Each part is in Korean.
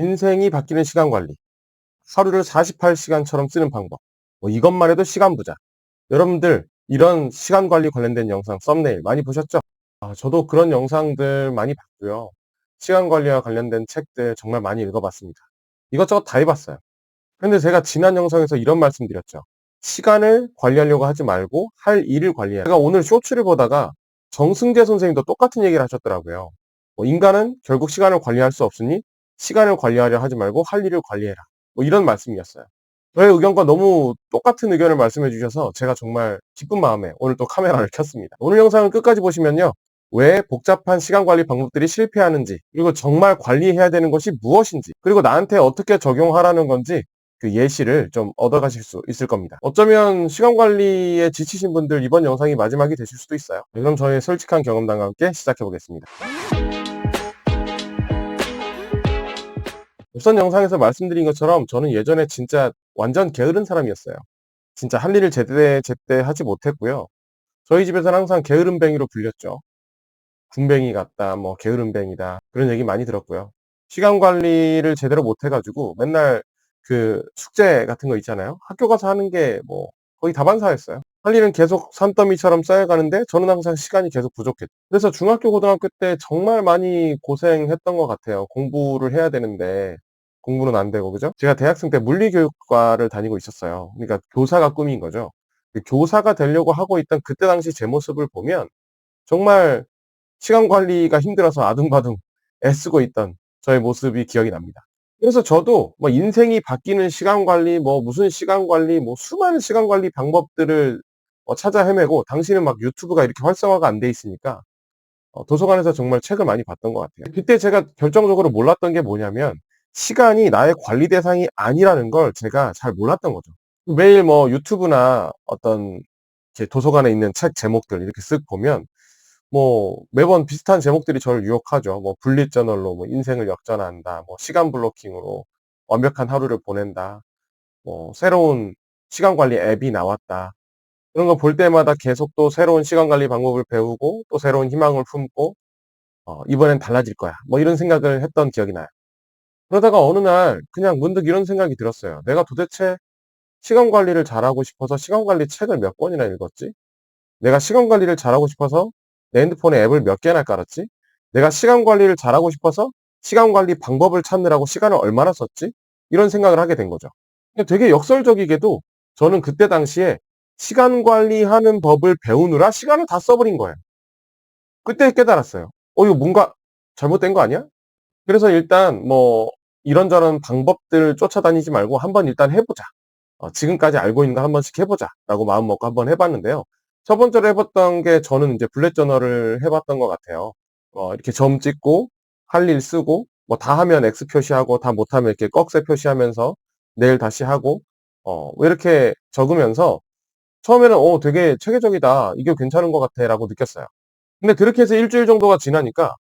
인생이 바뀌는 시간 관리. 하루를 48시간처럼 쓰는 방법. 뭐 이것만 해도 시간 부자. 여러분들 이런 시간 관리 관련된 영상 썸네일 많이 보셨죠? 아, 저도 그런 영상들 많이 봤고요. 시간 관리와 관련된 책들 정말 많이 읽어봤습니다. 이것저것 다 해봤어요. 근데 제가 지난 영상에서 이런 말씀 드렸죠. 시간을 관리하려고 하지 말고 할 일을 관리해라. 제가 오늘 쇼츠를 보다가 정승재 선생님도 똑같은 얘기를 하셨더라고요. 뭐 인간은 결국 시간을 관리할 수 없으니 시간을 관리하려 하지 말고 할 일을 관리해라. 뭐 이런 말씀이었어요. 저의 의견과 너무 똑같은 의견을 말씀해 주셔서 제가 정말 기쁜 마음에 오늘 또 카메라를 켰습니다. 오늘 영상을 끝까지 보시면요. 왜 복잡한 시간 관리 방법들이 실패하는지, 그리고 정말 관리해야 되는 것이 무엇인지, 그리고 나한테 어떻게 적용하라는 건지 그 예시를 좀 얻어가실 수 있을 겁니다. 어쩌면 시간 관리에 지치신 분들 이번 영상이 마지막이 되실 수도 있어요. 그럼 저의 솔직한 경험담과 함께 시작해 보겠습니다. 우선 영상에서 말씀드린 것처럼 저는 예전에 진짜 완전 게으른 사람이었어요. 진짜 할 일을 제때 제때 하지 못했고요. 저희 집에서는 항상 게으름뱅이로 불렸죠. 군뱅이 같다, 뭐 게으름뱅이다 그런 얘기 많이 들었고요. 시간 관리를 제대로 못해가지고 맨날 그 숙제 같은 거 있잖아요. 학교 가서 하는 게 뭐 거의 다반사였어요. 할 일은 계속 산더미처럼 쌓여가는데 저는 항상 시간이 계속 부족했죠. 그래서 중학교, 고등학교 때 정말 많이 고생했던 것 같아요. 공부를 해야 되는데 공부는 안 되고 그죠? 제가 대학생 때 물리교육과를 다니고 있었어요. 그러니까 교사가 꿈인 거죠. 그 교사가 되려고 하고 있던 그때 당시 제 모습을 보면 정말 시간 관리가 힘들어서 아둥바둥 애쓰고 있던 저의 모습이 기억이 납니다. 그래서 저도 뭐 인생이 바뀌는 시간 관리, 뭐 무슨 시간 관리, 뭐 수많은 시간 관리 방법들을 어 찾아 헤매고 당시는 막 유튜브가 이렇게 활성화가 안 돼 있으니까 어 도서관에서 정말 책을 많이 봤던 것 같아요. 그때 제가 결정적으로 몰랐던 게 뭐냐면 시간이 나의 관리 대상이 아니라는 걸 제가 잘 몰랐던 거죠. 매일 뭐 유튜브나 어떤 도서관에 있는 책 제목들 이렇게 쓱 보면 뭐 매번 비슷한 제목들이 저를 유혹하죠. 뭐 분리 저널로 뭐 인생을 역전한다. 뭐 시간 블로킹으로 완벽한 하루를 보낸다. 뭐 새로운 시간 관리 앱이 나왔다. 그런 거 볼 때마다 계속 또 새로운 시간 관리 방법을 배우고 또 새로운 희망을 품고 어, 이번엔 달라질 거야. 뭐 이런 생각을 했던 기억이 나요. 그러다가 어느 날 그냥 문득 이런 생각이 들었어요. 내가 도대체 시간 관리를 잘하고 싶어서 시간 관리 책을 몇 권이나 읽었지? 내가 시간 관리를 잘하고 싶어서 내 핸드폰에 앱을 몇 개나 깔았지? 내가 시간 관리를 잘하고 싶어서 시간 관리 방법을 찾느라고 시간을 얼마나 썼지? 이런 생각을 하게 된 거죠. 되게 역설적이게도 저는 그때 당시에 시간 관리하는 법을 배우느라 시간을 다 써버린 거예요. 그때 깨달았어요. 어, 이거 뭔가 잘못된 거 아니야? 그래서 일단 뭐 이런저런 방법들 쫓아다니지 말고 한번 일단 해보자. 어, 지금까지 알고 있는 거 한 번씩 해보자. 라고 마음 먹고 한번 해봤는데요. 첫 번째로 해봤던 게 저는 이제 블랙 저널을 해봤던 것 같아요. 어, 이렇게 점 찍고 할 일 쓰고 뭐 다 하면 X 표시하고 다 못하면 이렇게 꺽쇠 표시하면서 내일 다시 하고 어, 이렇게 적으면서 처음에는 어, 되게 체계적이다. 이게 괜찮은 것 같아. 라고 느꼈어요. 근데 그렇게 해서 일주일 정도가 지나니까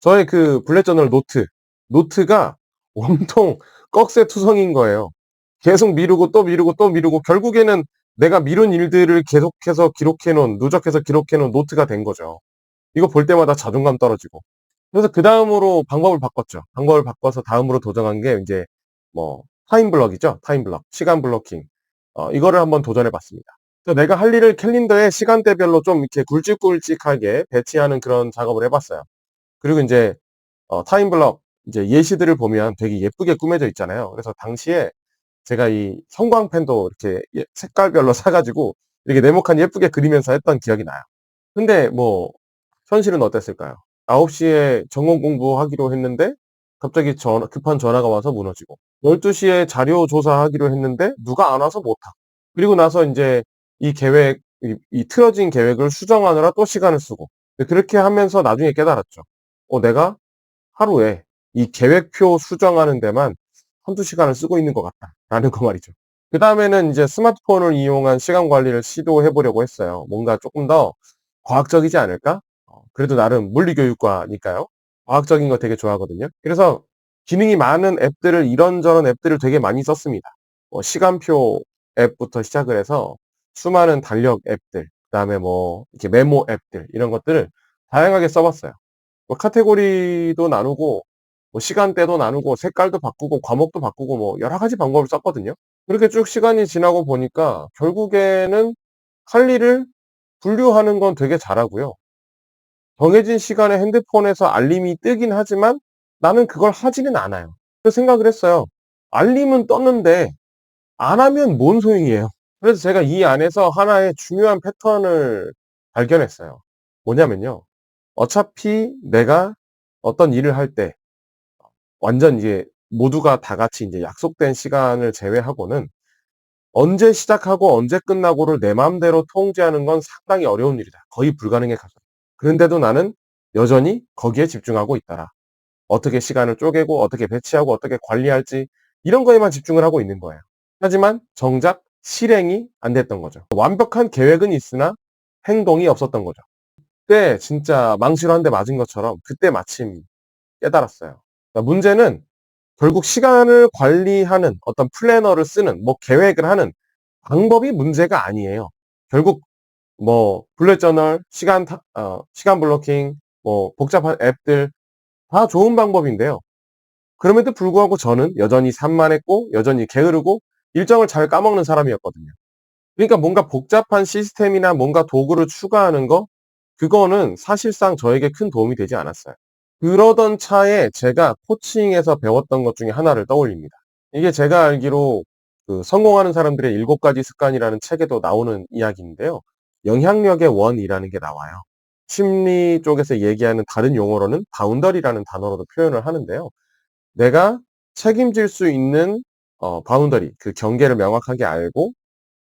저의 그 블랙 저널 노트, 노트가 온통 꺽쇠 투성인 거예요. 계속 미루고 또 미루고 또 미루고 결국에는 내가 미룬 일들을 계속해서 기록해 놓은, 누적해서 기록해 놓은 노트가 된 거죠. 이거 볼 때마다 자존감 떨어지고. 그래서 그 다음으로 방법을 바꿨죠. 방법을 바꿔서 다음으로 도전한 게 이제 뭐 타임 블럭이죠. 타임 블럭. 시간 블로킹. 어, 이거를 한번 도전해 봤습니다. 내가 할 일을 캘린더에 시간대별로 좀 이렇게 굵직굵직하게 배치하는 그런 작업을 해봤어요. 그리고 이제 어, 타임블럭 이제 예시들을 보면 되게 예쁘게 꾸며져 있잖아요. 그래서 당시에 제가 이 형광펜도 이렇게 예, 색깔별로 사가지고 이렇게 네모칸 예쁘게 그리면서 했던 기억이 나요. 근데 뭐 현실은 어땠을까요? 9시에 전공 공부하기로 했는데 갑자기 전 급한 전화가 와서 무너지고 12시에 자료 조사하기로 했는데 누가 안 와서 못하고 그리고 나서 이제 이 계획 이, 이 틀어진 계획을 수정하느라 또 시간을 쓰고 그렇게 하면서 나중에 깨달았죠. 어, 내가 하루에 이 계획표 수정하는 데만 한두 시간을 쓰고 있는 것 같다. 라는 거 말이죠. 그 다음에는 이제 스마트폰을 이용한 시간 관리를 시도해 보려고 했어요. 뭔가 조금 더 과학적이지 않을까? 어, 그래도 나름 물리교육과니까요. 과학적인 거 되게 좋아하거든요. 그래서 기능이 많은 앱들을 이런저런 앱들을 되게 많이 썼습니다. 뭐 시간표 앱부터 시작을 해서 수많은 달력 앱들, 그 다음에 뭐 이렇게 메모 앱들 이런 것들을 다양하게 써봤어요. 뭐 카테고리도 나누고 뭐 시간대도 나누고 색깔도 바꾸고 과목도 바꾸고 뭐 여러 가지 방법을 썼거든요. 그렇게 쭉 시간이 지나고 보니까 결국에는 할 일을 분류하는 건 되게 잘하고요. 정해진 시간에 핸드폰에서 알림이 뜨긴 하지만 나는 그걸 하지는 않아요. 그래서 생각을 했어요. 알림은 떴는데 안 하면 뭔 소용이에요. 그래서 제가 이 안에서 하나의 중요한 패턴을 발견했어요. 뭐냐면요. 어차피 내가 어떤 일을 할 때 완전 이제 모두가 다 같이 이제 약속된 시간을 제외하고는 언제 시작하고 언제 끝나고를 내 마음대로 통제하는 건 상당히 어려운 일이다. 거의 불가능에 가까워. 그런데도 나는 여전히 거기에 집중하고 있더라. 어떻게 시간을 쪼개고 어떻게 배치하고 어떻게 관리할지 이런 거에만 집중을 하고 있는 거예요. 하지만 정작 실행이 안 됐던 거죠. 완벽한 계획은 있으나 행동이 없었던 거죠. 그때 진짜 망치로 한 대 맞은 것처럼 그때 마침 깨달았어요. 그러니까 문제는 결국 시간을 관리하는 어떤 플래너를 쓰는 뭐 계획을 하는 방법이 문제가 아니에요. 결국 뭐 블랙 저널, 시간 타, 어, 시간 블로킹, 뭐 복잡한 앱들 다 좋은 방법인데요. 그럼에도 불구하고 저는 여전히 산만했고 여전히 게으르고 일정을 잘 까먹는 사람이었거든요. 그러니까 뭔가 복잡한 시스템이나 뭔가 도구를 추가하는 거 그거는 사실상 저에게 큰 도움이 되지 않았어요. 그러던 차에 제가 코칭에서 배웠던 것 중에 하나를 떠올립니다. 이게 제가 알기로 그 성공하는 사람들의 일곱 가지 습관이라는 책에도 나오는 이야기인데요. 영향력의 원이라는 게 나와요. 심리 쪽에서 얘기하는 다른 용어로는 바운더리라는 단어로도 표현을 하는데요. 내가 책임질 수 있는 어, 바운더리, 그 경계를 명확하게 알고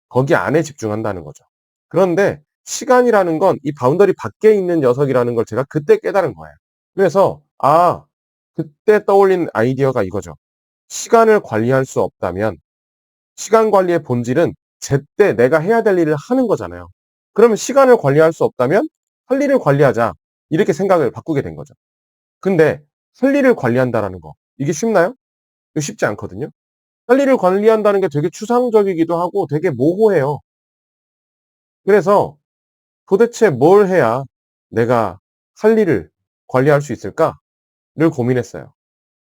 거기 안에 집중한다는 거죠. 그런데 시간이라는 건 이 바운더리 밖에 있는 녀석이라는 걸 제가 그때 깨달은 거예요. 그래서 아 그때 떠올린 아이디어가 이거죠. 시간을 관리할 수 없다면 시간 관리의 본질은 제때 내가 해야 될 일을 하는 거잖아요. 그러면 시간을 관리할 수 없다면 할 일을 관리하자. 이렇게 생각을 바꾸게 된 거죠. 근데 할 일을 관리한다라는 거 이게 쉽나요? 쉽지 않거든요. 할 일을 관리한다는 게 되게 추상적이기도 하고 되게 모호해요. 그래서 도대체 뭘 해야 내가 할 일을 관리할 수 있을까?를 고민했어요.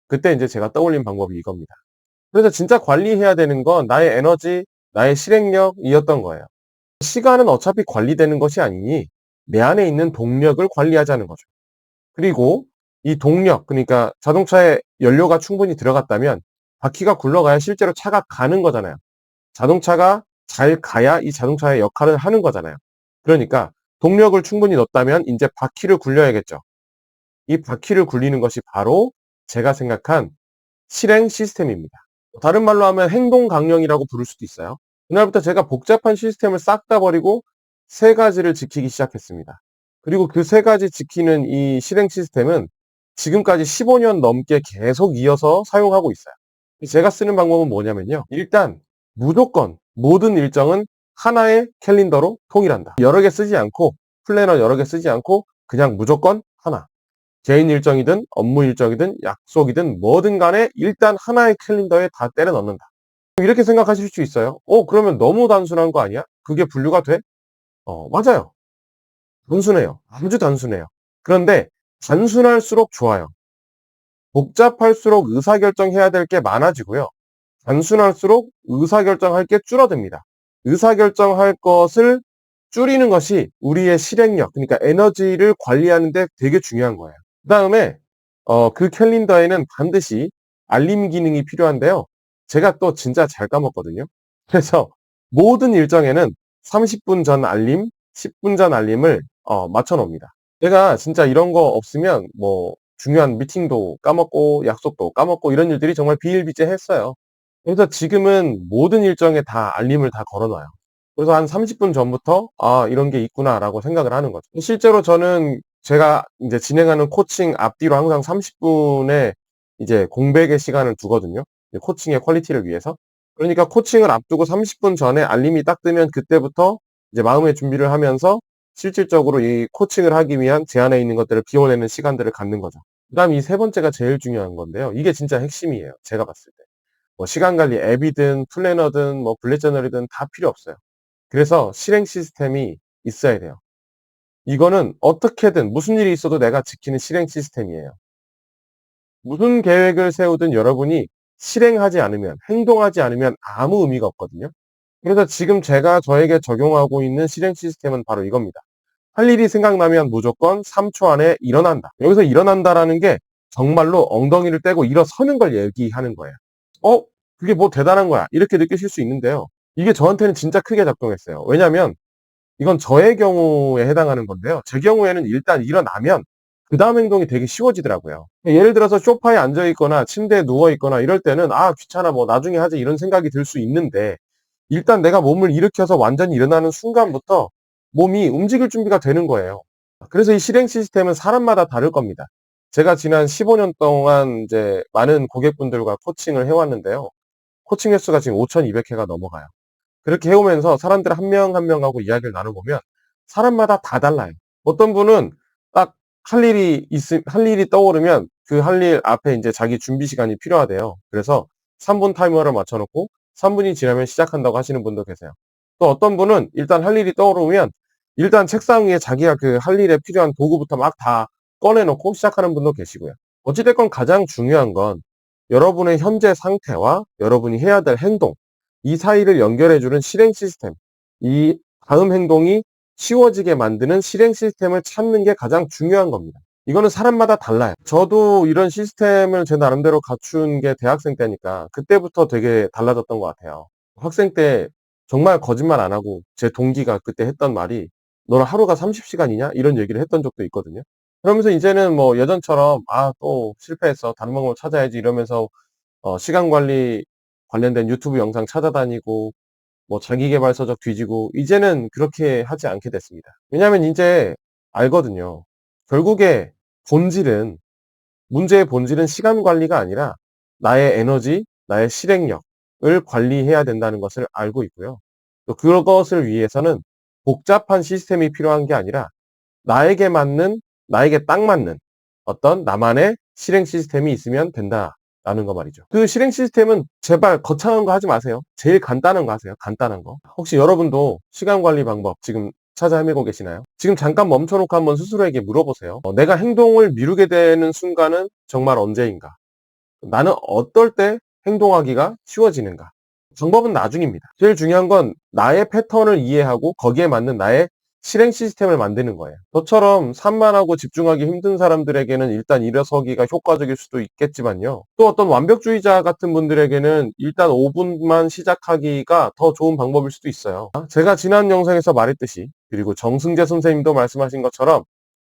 그때 이제 제가 떠올린 방법이 이겁니다. 그래서 진짜 관리해야 되는 건 나의 에너지, 나의 실행력이었던 거예요. 시간은 어차피 관리되는 것이 아니니 내 안에 있는 동력을 관리하자는 거죠. 그리고 이 동력, 그러니까 자동차에 연료가 충분히 들어갔다면 바퀴가 굴러가야 실제로 차가 가는 거잖아요. 자동차가 잘 가야 이 자동차의 역할을 하는 거잖아요. 그러니까 동력을 충분히 넣었다면 이제 바퀴를 굴려야겠죠. 이 바퀴를 굴리는 것이 바로 제가 생각한 실행 시스템입니다. 다른 말로 하면 행동 강령이라고 부를 수도 있어요. 그날부터 제가 복잡한 시스템을 싹 다 버리고 세 가지를 지키기 시작했습니다. 그리고 그 세 가지 지키는 이 실행 시스템은 지금까지 15년 넘게 계속 이어서 사용하고 있어요. 제가 쓰는 방법은 뭐냐면요. 일단 무조건 모든 일정은 하나의 캘린더로 통일한다. 여러 개 쓰지 않고 플래너 여러 개 쓰지 않고 그냥 무조건 하나. 개인 일정이든 업무 일정이든 약속이든 뭐든 간에 일단 하나의 캘린더에 다 때려 넣는다. 이렇게 생각하실 수 있어요. 어, 그러면 너무 단순한 거 아니야? 그게 분류가 돼? 어, 맞아요. 단순해요. 아주 단순해요. 그런데 단순할수록 좋아요. 복잡할수록 의사결정해야 될 게 많아지고요. 단순할수록 의사결정할 게 줄어듭니다. 의사결정할 것을 줄이는 것이 우리의 실행력, 그러니까 에너지를 관리하는데 되게 중요한 거예요. 그 다음에 어, 그 캘린더에는 반드시 알림 기능이 필요한데요. 제가 또 진짜 잘 까먹거든요. 그래서 모든 일정에는 30분 전 알림, 10분 전 알림을 어, 맞춰 놓습니다. 제가 진짜 이런 거 없으면 뭐 중요한 미팅도 까먹고 약속도 까먹고 이런 일들이 정말 비일비재했어요. 그래서 지금은 모든 일정에 다 알림을 다 걸어놔요. 그래서 한 30분 전부터 아 이런 게 있구나라고 생각을 하는 거죠. 실제로 저는 제가 이제 진행하는 코칭 앞뒤로 항상 30분의 이제 공백의 시간을 두거든요. 코칭의 퀄리티를 위해서. 그러니까 코칭을 앞두고 30분 전에 알림이 딱 뜨면 그때부터 이제 마음의 준비를 하면서 실질적으로 이 코칭을 하기 위한 제 안에 있는 것들을 비워내는 시간들을 갖는 거죠. 그 다음 이 세 번째가 제일 중요한 건데요. 이게 진짜 핵심이에요. 제가 봤을 때. 뭐 시간 관리 앱이든 플래너든 뭐 블랙 저널이든 다 필요 없어요. 그래서 실행 시스템이 있어야 돼요. 이거는 어떻게든 무슨 일이 있어도 내가 지키는 실행 시스템이에요. 무슨 계획을 세우든 여러분이 실행하지 않으면, 행동하지 않으면 아무 의미가 없거든요. 그래서 지금 제가 저에게 적용하고 있는 실행 시스템은 바로 이겁니다. 할 일이 생각나면 무조건 3초 안에 일어난다. 여기서 일어난다라는 게 정말로 엉덩이를 떼고 일어서는 걸 얘기하는 거예요. 어? 그게 뭐 대단한 거야. 이렇게 느끼실 수 있는데요. 이게 저한테는 진짜 크게 작동했어요. 왜냐면 이건 저의 경우에 해당하는 건데요. 제 경우에는 일단 일어나면 그 다음 행동이 되게 쉬워지더라고요. 예를 들어서 소파에 앉아 있거나 침대에 누워 있거나 이럴 때는 아 귀찮아 뭐 나중에 하지 이런 생각이 들 수 있는데 일단 내가 몸을 일으켜서 완전히 일어나는 순간부터 몸이 움직일 준비가 되는 거예요. 그래서 이 실행 시스템은 사람마다 다를 겁니다. 제가 지난 15년 동안 이제 많은 고객분들과 코칭을 해왔는데요. 코칭 횟수가 지금 5,200회가 넘어가요. 그렇게 해오면서 사람들 한 명 한 명하고 이야기를 나눠보면 사람마다 다 달라요. 어떤 분은 딱 할 일이 있, 할 일이 떠오르면 그 할 일 앞에 이제 자기 준비 시간이 필요하대요. 그래서 3분 타이머를 맞춰놓고 3분이 지나면 시작한다고 하시는 분도 계세요. 또 어떤 분은 일단 할 일이 떠오르면 일단 책상 위에 자기가 그 할 일에 필요한 도구부터 막 다 꺼내놓고 시작하는 분도 계시고요. 어찌됐건 가장 중요한 건 여러분의 현재 상태와 여러분이 해야 될 행동, 이 사이를 연결해주는 실행 시스템, 이 다음 행동이 쉬워지게 만드는 실행 시스템을 찾는 게 가장 중요한 겁니다. 이거는 사람마다 달라요. 저도 이런 시스템을 제 나름대로 갖춘 게 대학생 때니까 그때부터 되게 달라졌던 것 같아요. 학생 때 정말 거짓말 안 하고 제 동기가 그때 했던 말이 너는 하루가 30시간이냐? 이런 얘기를 했던 적도 있거든요. 그러면서 이제는 뭐 예전처럼 아 또 실패했어 다른 방법을 찾아야지 이러면서 어, 시간 관리 관련된 유튜브 영상 찾아다니고 뭐 자기계발 서적 뒤지고 이제는 그렇게 하지 않게 됐습니다. 왜냐하면 이제 알거든요. 결국에 본질은 문제의 본질은 시간 관리가 아니라 나의 에너지, 나의 실행력을 관리해야 된다는 것을 알고 있고요. 또 그것을 위해서는 복잡한 시스템이 필요한 게 아니라 나에게 맞는, 나에게 딱 맞는 어떤 나만의 실행 시스템이 있으면 된다라는 거 말이죠. 그 실행 시스템은 제발 거창한 거 하지 마세요. 제일 간단한 거 하세요. 간단한 거. 혹시 여러분도 시간 관리 방법 지금 찾아 헤매고 계시나요? 지금 잠깐 멈춰놓고 한번 스스로에게 물어보세요. 어, 내가 행동을 미루게 되는 순간은 정말 언제인가? 나는 어떨 때 행동하기가 쉬워지는가? 방법은 나중입니다. 제일 중요한 건 나의 패턴을 이해하고 거기에 맞는 나의 실행 시스템을 만드는 거예요. 저처럼 산만하고 집중하기 힘든 사람들에게는 일단 일어서기가 효과적일 수도 있겠지만요. 또 어떤 완벽주의자 같은 분들에게는 일단 5분만 시작하기가 더 좋은 방법일 수도 있어요. 제가 지난 영상에서 말했듯이 그리고 정승재 선생님도 말씀하신 것처럼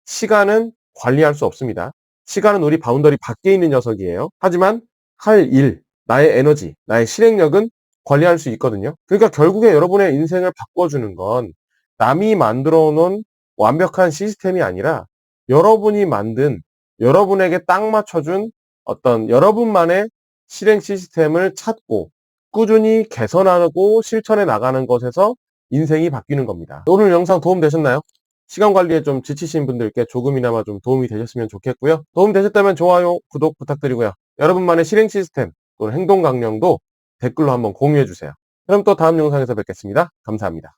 시간은 관리할 수 없습니다. 시간은 우리 바운더리 밖에 있는 녀석이에요. 하지만 할 일, 나의 에너지, 나의 실행력은 관리할 수 있거든요. 그러니까 결국에 여러분의 인생을 바꿔주는 건 남이 만들어 놓은 완벽한 시스템이 아니라 여러분이 만든 여러분에게 딱 맞춰준 어떤 여러분만의 실행 시스템을 찾고 꾸준히 개선하고 실천해 나가는 것에서 인생이 바뀌는 겁니다. 오늘 영상 도움 되셨나요? 시간 관리에 좀 지치신 분들께 조금이나마 좀 도움이 되셨으면 좋겠고요. 도움 되셨다면 좋아요, 구독 부탁드리고요. 여러분만의 실행 시스템 또는 행동 강령도 댓글로 한번 공유해 주세요. 그럼 또 다음 영상에서 뵙겠습니다. 감사합니다.